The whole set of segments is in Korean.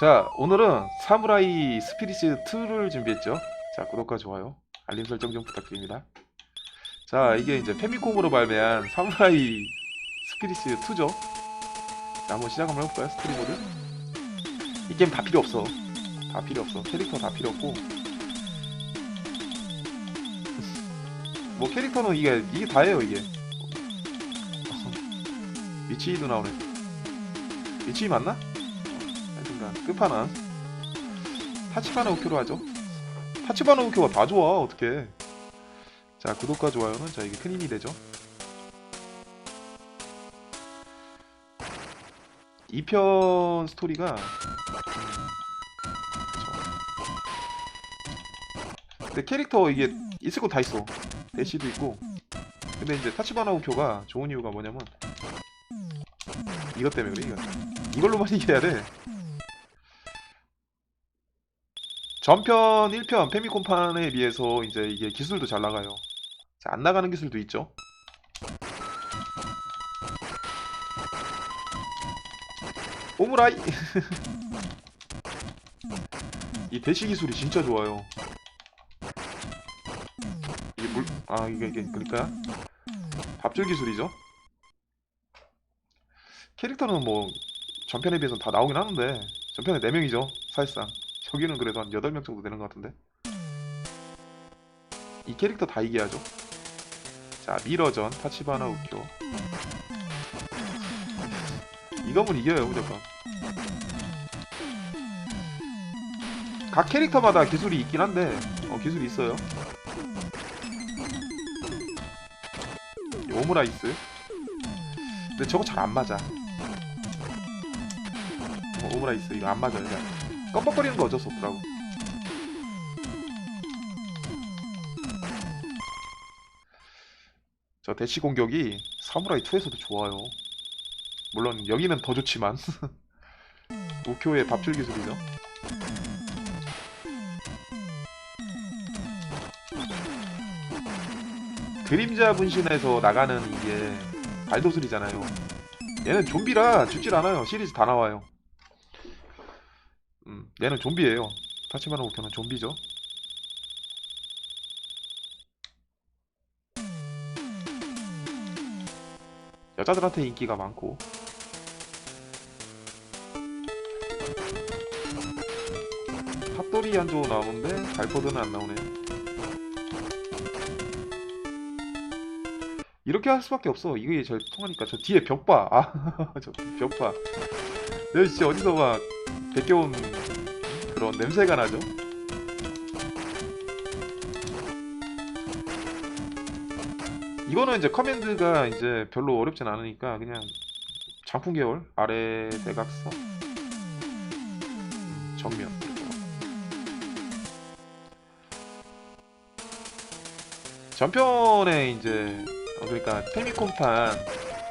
자, 오늘은 사무라이 스피리츠 2를 준비했죠. 자, 구독과 좋아요, 알림 설정 좀 부탁드립니다. 자, 이게 이제 페미콤으로 발매한 사무라이 스피리츠 2죠. 자, 한번 시작 한번 해볼까요? 스토리 모드. 이 게임 다 필요 없어. 다 필요 없어. 캐릭터 다 필요 없고. 뭐 캐릭터는 이게 이게 다예요 이게. 미치도 나오네. 미치 맞나? 끝판왕. 타치바나 우큐로 하죠. 타치바나 우큐가 다 좋아 어떻게. 자 구독과 좋아요는 저에게 큰 힘이 되죠. 2편 스토리가 음. 근데 캐릭터 이게 있을 거 다 있어. 대시도 있고. 근데 이제 타치바나 우큐가 좋은 이유가 뭐냐면 이것 때문에 그래 이거. 이걸로만 이겨야 돼 전편 1편 페미콤판에 비해서 이제 이게 기술도 잘 나가요. 자, 안 나가는 기술도 있죠. 오무라이! 이 대시 기술이 진짜 좋아요. 이게 물, 아, 이게, 이게, 그러니까. 밥줄 기술이죠. 캐릭터는 뭐, 전편에 비해서 다 나오긴 하는데, 전편에 4명이죠, 사실상. 저기는 그래도 한 8명 정도 되는 것 같은데? 이 캐릭터 다 이겨야죠. 자 미러전 타치바나 우쿄. 이거면 이겨요 무조건. 각 캐릭터마다 기술이 있긴 한데 어 기술이 있어요. 이 오므라이스. 근데 저거 잘 안 맞아. 어, 오므라이스 이거 안 맞아요 잘. 껌뻑거리는 거 어쩔 수 없더라고. 저 대시 공격이 사무라이 2에서도 좋아요. 물론 여기는 더 좋지만 우쿄의 밥줄 기술이죠. 그림자 분신에서 나가는 이게 발도술이잖아요. 얘는 좀비라 죽질 않아요. 시리즈 다 나와요. 음, 얘는 좀비예요. 타치마나 우켜는 좀비죠. 여자들한테 인기가 많고 핫도리 한조 나오는데 갈포드는 안 나오네요. 이렇게 할 수밖에 없어. 이게 제일 통하니까 저 뒤에 벽 봐. 아, 저 벽 봐. 내가 진짜 어디서 막 베껴온 그런 냄새가 나죠. 이거는 이제 커맨드가 이제 별로 어렵진 않으니까 그냥 장풍 계열 아래 대각선 음, 정면 전편에 이제 어, 그러니까 페미콤판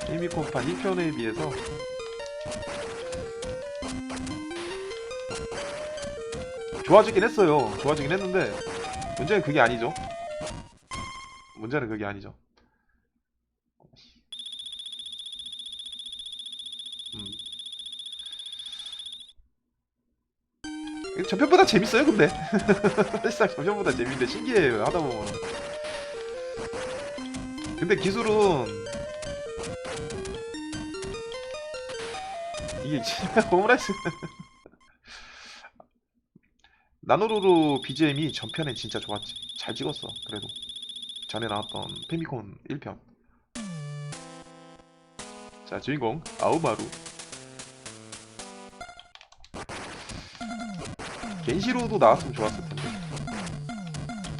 페미콤판 1편에 비해서 좋아지긴 했어요. 좋아지긴 했는데 문제는 그게 아니죠. 문제는 그게 아니죠. 음. 전편보다 재밌어요, 근데. 사실상 전편보다 재밌는데 신기해요, 하다 보면. 근데 기술은 이게 진짜 오므라이스 나노루루 BGM이 전편에 진짜 좋았지. 잘 찍었어. 그래도 전에 나왔던 페미콘 1편. 자 주인공 아우마루. 겐시로도 나왔으면 좋았을 텐데.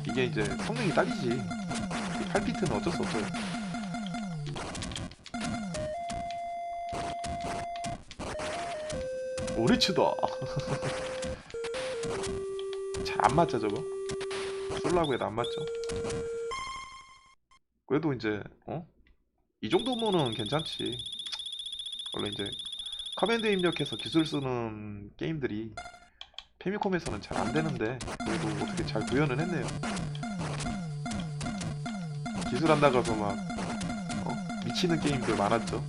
이게 이제 성능이 딸리지. 이 8비트는 어쩔 수 없어요. 오리츠다. 잘안 맞죠 저거? 쏠라고 해도 안 맞죠? 그래도 이제 어? 이 정도면은 괜찮지 원래 이제 커맨드 입력해서 기술 쓰는 게임들이 페미콤에서는 잘 안 되는데 그래도 어떻게 잘 구현은 했네요 기술 안 나가서 막 어? 미치는 게임들 많았죠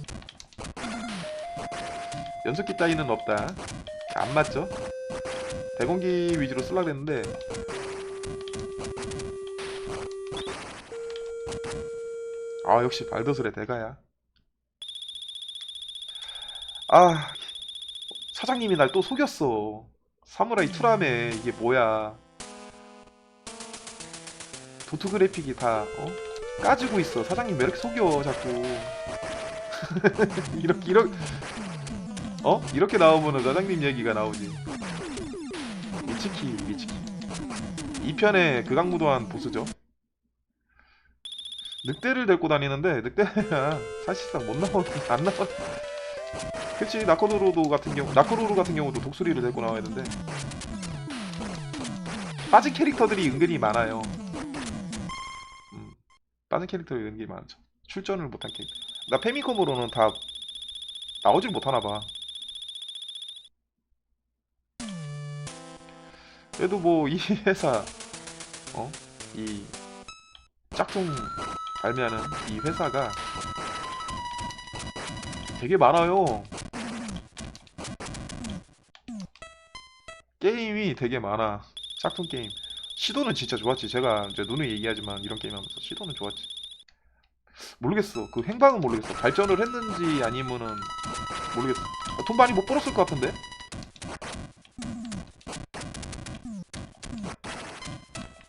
연속기 따위는 없다 안 맞죠? 대공기 위주로 쓰려고 했는데. 아 역시 발더슬의 대가야. 아 사장님이 날 또 속였어. 사무라이 투라메 이게 뭐야. 도트 그래픽이 다 어? 까지고 있어. 사장님 왜 이렇게 속여 자꾸. 이렇게 이렇게 어? 이렇게 나오면은 사장님 얘기가 나오지 미치키 미치키 2편의 극악무도한 보스죠? 늑대를 데리고 다니는데 늑대가 사실상 못 나오는 안 나와. 그치 나코루로도 같은 경우 나코루루 같은 경우도 독수리를 데리고 나와야 되는데. 빠진 캐릭터들이 은근히 많아요. 음, 빠진 캐릭터들이 은근히 많죠. 출전을 못한 캐릭터. 나 페미컴으로는 다 나오질 못하나봐 그래도 뭐 이 회사 어? 이 짝퉁 발매하는 이 회사가 되게 많아요. 게임이 되게 많아. 짝퉁 게임. 시도는 진짜 좋았지. 제가 이제 누누이 얘기하지만 이런 게임 하면서 시도는 좋았지. 모르겠어. 그 행방은 모르겠어. 발전을 했는지 아니면은 모르겠어. 아, 돈 많이 못 벌었을 것 같은데?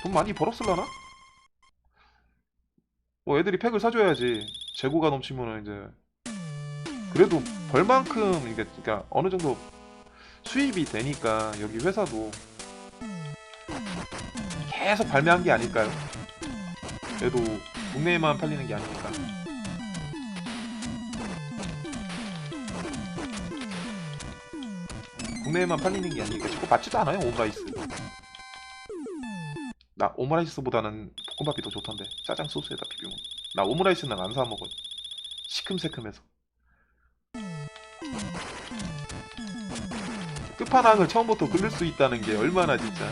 돈 많이 벌었을라나? 뭐 애들이 팩을 사줘야지. 재고가 넘치면은 이제 그래도 벌만큼 이게 그러니까 어느 정도 수입이 되니까 여기 회사도 계속 발매한 게 아닐까요? 그래도 국내에만 팔리는 게 아니니까. 국내에만 팔리는 게 아니니까 자꾸 맞지도 않아요 오므라이스. 나 오므라이스보다는 볶음밥이 더 좋던데 짜장 소스에다 비비면 나 오므라이스는 안 사 먹어요 시큼새큼해서. 끝판왕을 처음부터 긁을 수 있다는 게 얼마나 진짜.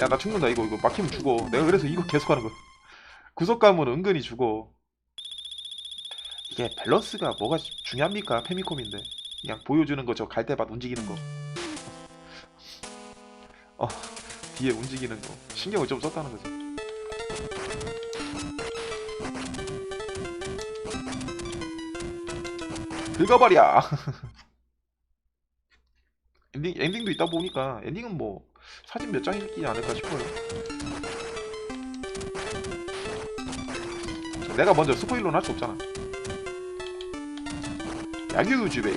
야 나 죽는다. 이거 이거 막히면 죽어. 내가 그래서 이거 계속 하는 거야. 구속 감은 은근히 죽어 이게 밸런스가 뭐가 중요합니까? 페미콤인데. 그냥 보여주는 거 저 갈대밭 움직이는 거. 어, 뒤에 움직이는 거. 신경을 좀 썼다는 거지 긁어버려! 엔딩, 엔딩도 있다 보니까 엔딩은 뭐 사진 몇 장이 있지 않을까 싶어요. 내가 먼저 스포일러는 할 수 없잖아 야규 주베이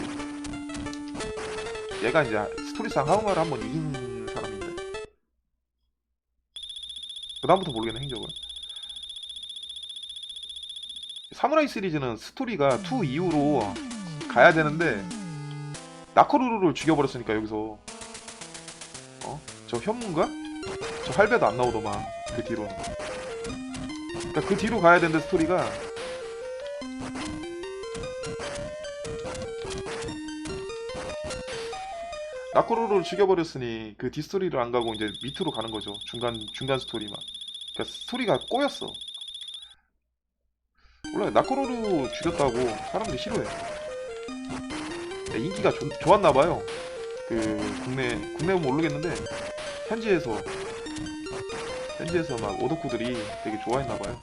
얘가 이제 스토리상 하우마를 한번 이긴 사람인데. 그 다음부터 모르겠네 행적을. 사무라이 시리즈는 스토리가 2 이후로 가야 되는데 나코루루를 죽여버렸으니까 여기서. 어? 저 현문가? 저 할배도 안 나오더만 그 뒤로는 그러니까 그 뒤로 가야 되는데 스토리가 나코루를 죽여버렸으니 그 뒷스토리를 안 가고 이제 밑으로 가는 거죠. 중간 중간 스토리만. 그러니까 스토리가 꼬였어. 몰라요. 나코루를 죽였다고 사람들이 싫어해. 야, 인기가 좋, 좋았나 봐요. 그 국내 국내는 모르겠는데 현지에서 현지에서 막 오덕후들이 되게 좋아했나 봐요.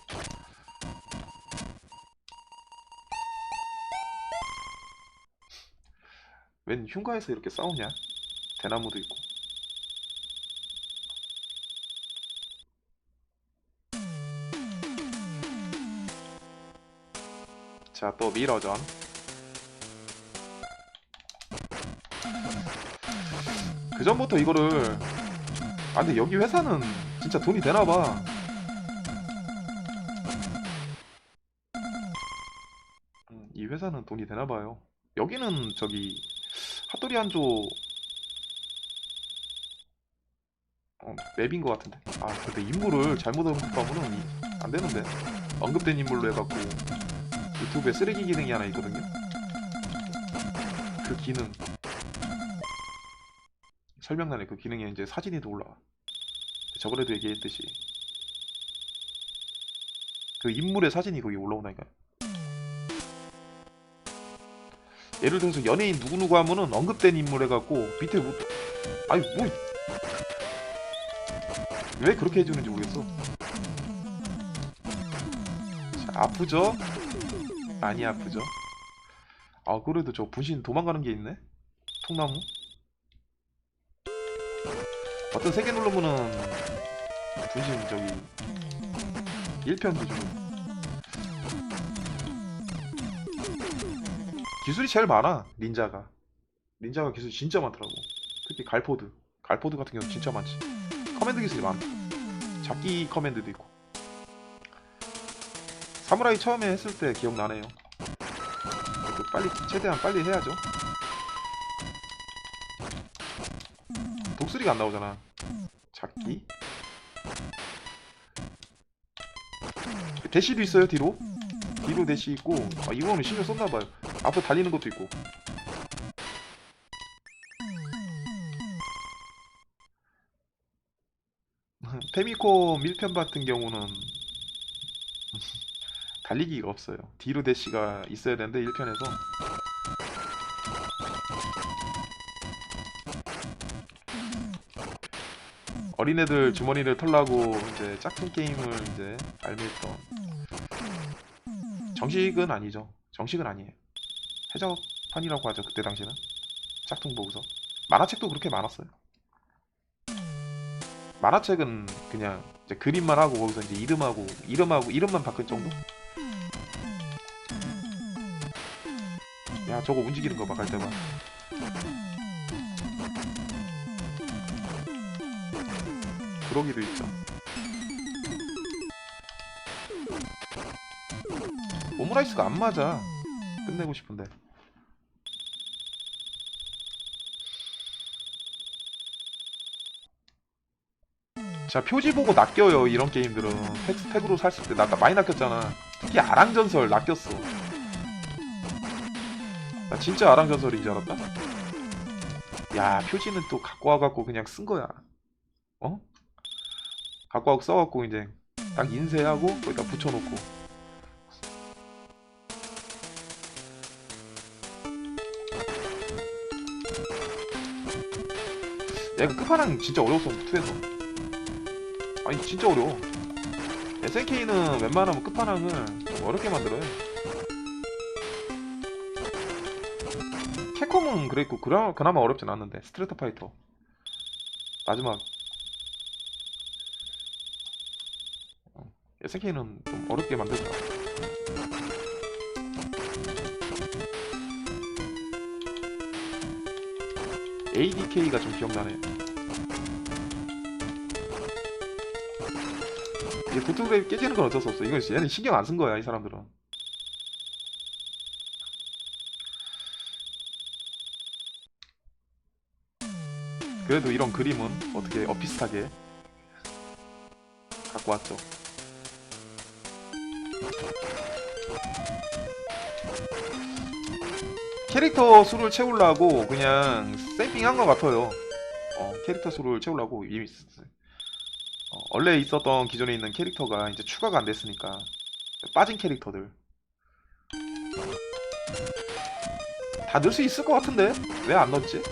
웬 흉가에서 이렇게 싸우냐? 대나무도 있고. 자, 또 미러전. 그 전부터 이거를 아 근데 여기 회사는 진짜 돈이 되나 봐. 음, 이 회사는 돈이 되나 봐요. 여기는 저기 핫도리 한조 어, 맵인 것 같은데. 아, 근데 인물을 잘못 언급하면은 이- 안 되는데. 언급된 인물로 해갖고 유튜브에 쓰레기 기능이 하나 있거든요. 그 기능. 설명란에 그 기능에 이제 사진이 더 올라와. 저번에도 얘기했듯이 그 인물의 사진이 거기 올라오나니까. 예를 들어서 연예인 누구누구 하면은 언급된 인물 해갖고 밑에 뭐 아니 뭐왜 그렇게 해주는지 모르겠어. 자, 아프죠? 많이 아프죠? 아 그래도 저 분신 도망가는 게 있네? 통나무? 어떤 세개 누르면은 분신 저기 1편도 주고 기술이 제일 많아 닌자가. 닌자가 기술이 진짜 많더라고. 특히 갈포드. 갈포드 같은 경우 진짜 많지. 커맨드 기술이 많다 잡기 커맨드도 있고. 사무라이 처음에 했을 때 기억나네요. 빨리 최대한 빨리 해야죠. 독수리가 안 나오잖아. 잡기. 대시도 있어요 뒤로? 뒤로 대시 있고. 아, 이거는 신경 썼나봐요 앞으로 달리는 것도 있고 페미콤 1편 같은 경우는 달리기가 없어요 뒤로 대시가 있어야 되는데 1편에서 어린애들 주머니를 털라고 이제 짝퉁 게임을 이제 발매했던 정식은 아니죠. 정식은 아니에요. 해적판이라고 하죠. 그때 당시는 짝퉁 보고서 만화책도 그렇게 많았어요. 만화책은 그냥 그림만 하고 거기서 이제 이름하고 이름하고 이름만 바꿀 정도. 야 저거 움직이는 거봐갈 때만. 그러기도 있죠. 오므라이스가 안 맞아. 끝내고 싶은데. 자 표지 보고 낚여요 이런 게임들은. 팩, 팩으로 샀을 때. 나, 나 많이 낚였잖아. 특히 아랑전설 낚였어. 나 진짜 아랑전설인 줄 알았다. 야 표지는 또 갖고 와갖고 그냥 쓴 거야. 어? 갖고 와서 써갖고 이제 딱 인쇄하고 거기다 붙여놓고 얘가 끝판왕 진짜 어려웠어 투에서. 아니 진짜 어려워. SNK는 웬만하면 끝판왕을 좀 어렵게 만들어요. 캡콤은 그랬고 그나, 그나마 어렵진 않는데 스트레이트 파이터. 마지막. SNK는 좀 어렵게 만들더라. ADK가 좀 기억나네. 이게 도트그레이 깨지는 건 어쩔 수 없어. 이건 얘는 신경 안 쓴 거야, 이 사람들은. 그래도 이런 그림은 어떻게 어피스하게 갖고 왔죠. 캐릭터 수를 채우려고 그냥 샘핑한 것 같아요. 어, 캐릭터 수를 채우려고 이미 있- 어, 원래 있었던 기존에 있는 캐릭터가 이제 추가가 안 됐으니까 빠진 캐릭터들 다 넣을 수 있을 것 같은데 왜 안 넣었지?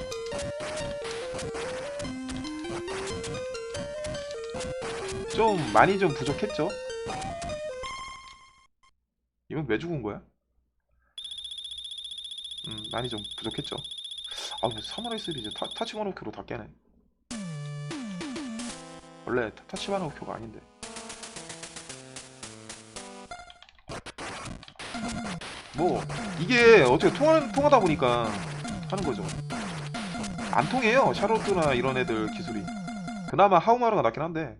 좀 많이 좀 부족했죠? 이건 왜 죽은 거야? 음, 많이 좀 부족했죠. 아, 근데 사무라이 시리즈 타, 타치마노교로 다 깨네. 원래 타, 타치마노교가 아닌데. 뭐 이게 어떻게 통하, 통하다 보니까 하는 거죠. 안 통해요. 샤로트나 이런 애들 기술이. 그나마 하우마루가 낫긴 한데.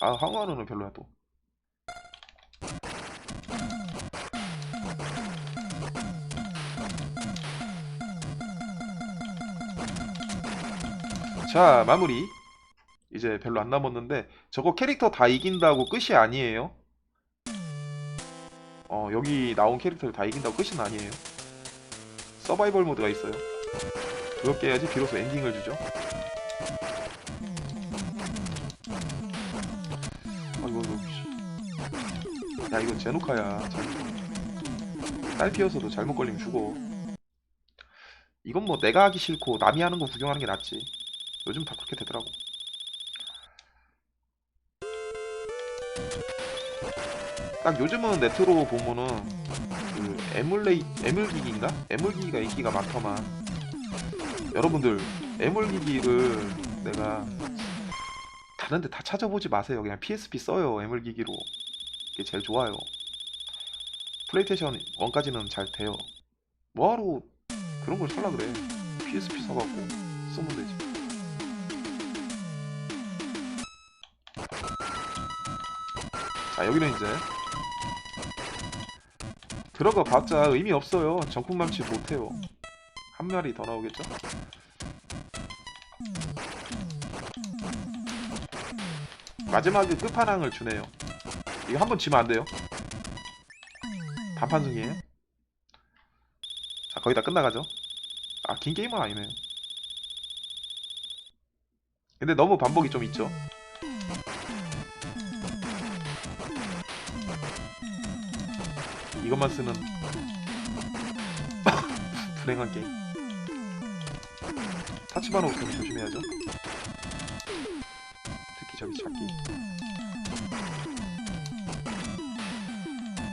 아, 하우마루는 별로야 또. 자, 마무리. 이제 별로 안 남았는데 저거 캐릭터 다 이긴다고 끝이 아니에요. 어, 여기 나온 캐릭터를 다 이긴다고 끝은 아니에요. 서바이벌 모드가 있어요. 그거 깨야지 비로소 엔딩을 주죠. 아이고, 이거, 씨. 야 이건 제노카야 잘- 딸 피어서도 잘못 걸리면 죽어 이건 뭐 내가 하기 싫고 남이 하는 거 구경하는 게 낫지 요즘 다 그렇게 되더라고. 딱 요즘은 네트로 보면은 그 에뮬레이 에뮬기기인가? 에뮬기기가 인기가 많더만. 여러분들 에뮬기기를 내가 다른데 다 찾아보지 마세요. 그냥 PSP 써요 에뮬기기로. 이게 제일 좋아요. 플레이스테이션 1까지는 잘 돼요. 뭐하러 그런 걸 살라 그래? PSP 사갖고 쓰면 되지 자 여기는 이제 들어가 봤자 의미 없어요. 정품 망치 못해요. 한 마리 더 나오겠죠? 마지막에 끝판왕을 주네요. 이거 한 번 지면 안 돼요? 단판 승이에요? 자 거의 다 끝나가죠? 아 긴 게임은 아니네요 근데 너무 반복이 좀 있죠 이것만 쓰는 불행한 게임. 타치바노 없으면 조심해야죠. 특히 저기 찾기.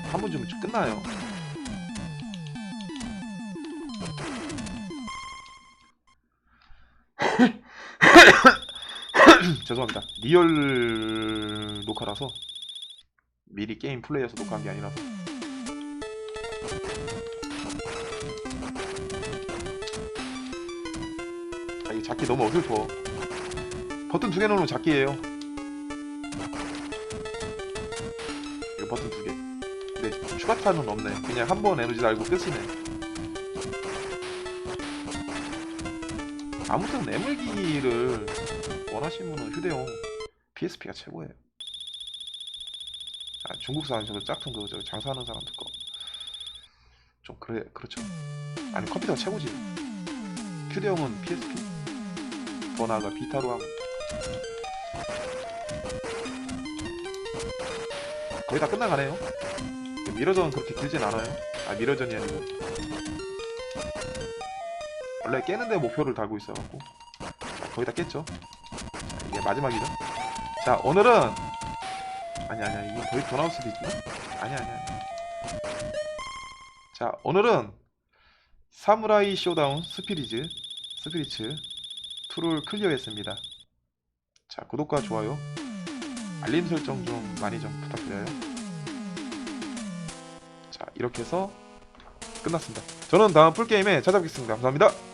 한번 주면 좀 끝나요. 죄송합니다. 리얼 녹화라서 미리 게임 플레이해서 녹화한 게 아니라서 잡기 너무 어슬퍼. 버튼 두 개 넣으면 잡기예요. 이거 버튼 두 개. 근데 추가 타는 없네. 그냥 한 번 에너지 달고 끝이네. 아무튼 애물기를 원하시는 분은 휴대용 PSP가 최고예요. 아, 중국산 저거 짝퉁 그거 저 장사하는 사람들 거. 좀 그래 그렇죠. 아니 컴퓨터가 최고지. 휴대용은 PSP. 더 나아가 비타로 하고. 거의 다 끝나가네요. 미러전 그렇게 길진 않아요. 아 미러전이 아니고. 원래 깨는데 목표를 달고 있어갖고. 자, 거의 다 깼죠. 자, 이게 마지막이죠. 자 오늘은 아니 아니야 이거 더, 더 나올 수도 있나? 아니야 아니야 아니야 자 오늘은 사무라이 쇼다운 스피리즈 스피리츠 2를 클리어했습니다. 자, 구독과 좋아요, 알림 설정 좀 많이 좀 부탁드려요. 자, 이렇게 해서 끝났습니다. 저는 다음 풀게임에 찾아뵙겠습니다. 감사합니다.